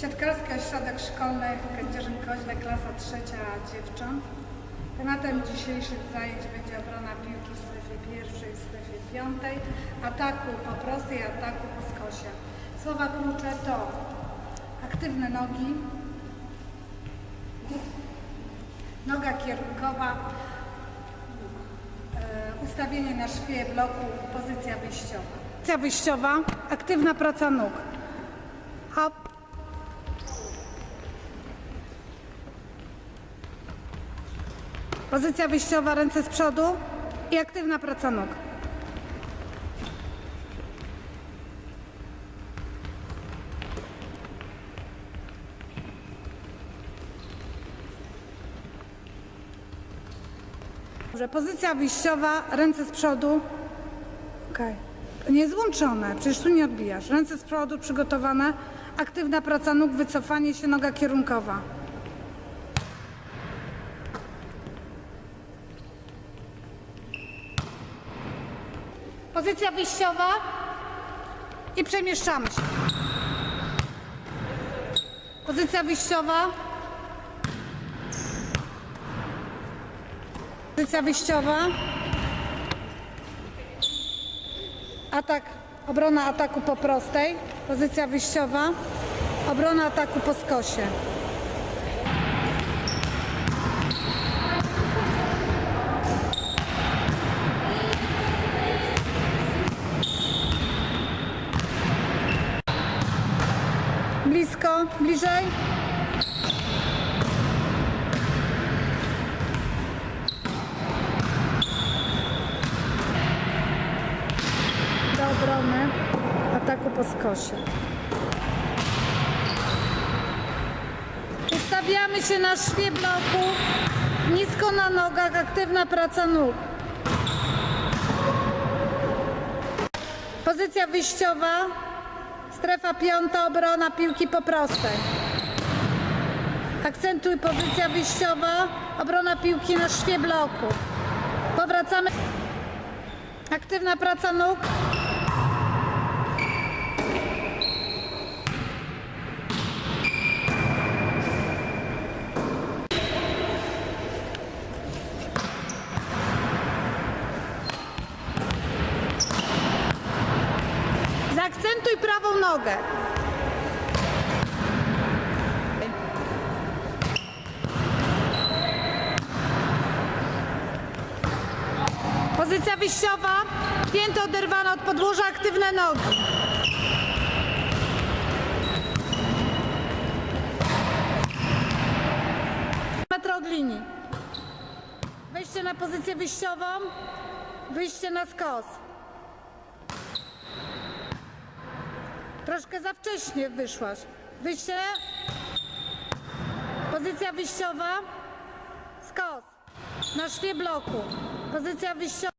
Siatkarski Ośrodek Szkolny w Kędzierzyn-Koźle, klasa trzecia dziewcząt. Tematem dzisiejszych zajęć będzie obrona piłki w strefie pierwszej, w strefie piątej, ataku po prostej, ataku po skosie. Słowa klucze to aktywne nogi, noga kierunkowa, e, ustawienie na szwie bloku, pozycja wyjściowa. Pozycja wyjściowa, aktywna praca nóg. Hop. Pozycja wyjściowa, ręce z przodu i aktywna praca nóg. Dobrze, pozycja wyjściowa, ręce z przodu. Okej. Nie złączone, przecież tu nie odbijasz. Ręce z przodu przygotowane, aktywna praca nóg, wycofanie się, noga kierunkowa. Pozycja wyjściowa i przemieszczamy się. Pozycja wyjściowa. Pozycja wyjściowa. Atak, obrona ataku po prostej. Pozycja wyjściowa. Obrona ataku po skosie. Blisko, bliżej. Do obrony ataku po skosie. Ustawiamy się na szwie bloku, nisko na nogach, aktywna praca nóg. Pozycja wyjściowa, strefa piąta, obrona piłki po prostej. Akcentuj pozycja wyjściowa, obrona piłki na szwie bloku. Powracamy. Aktywna praca nóg. Zaakcentuj prawą nogę. Pozycja wyjściowa, pięty oderwane od podłoża, aktywne nogi. Metr od linii. Wejście na pozycję wyjściową, wyjście na skos. Troszkę za wcześnie wyszłaś. Wyjście. Pozycja wyjściowa. Skos. Na szwie bloku. Pozycja wyjściowa.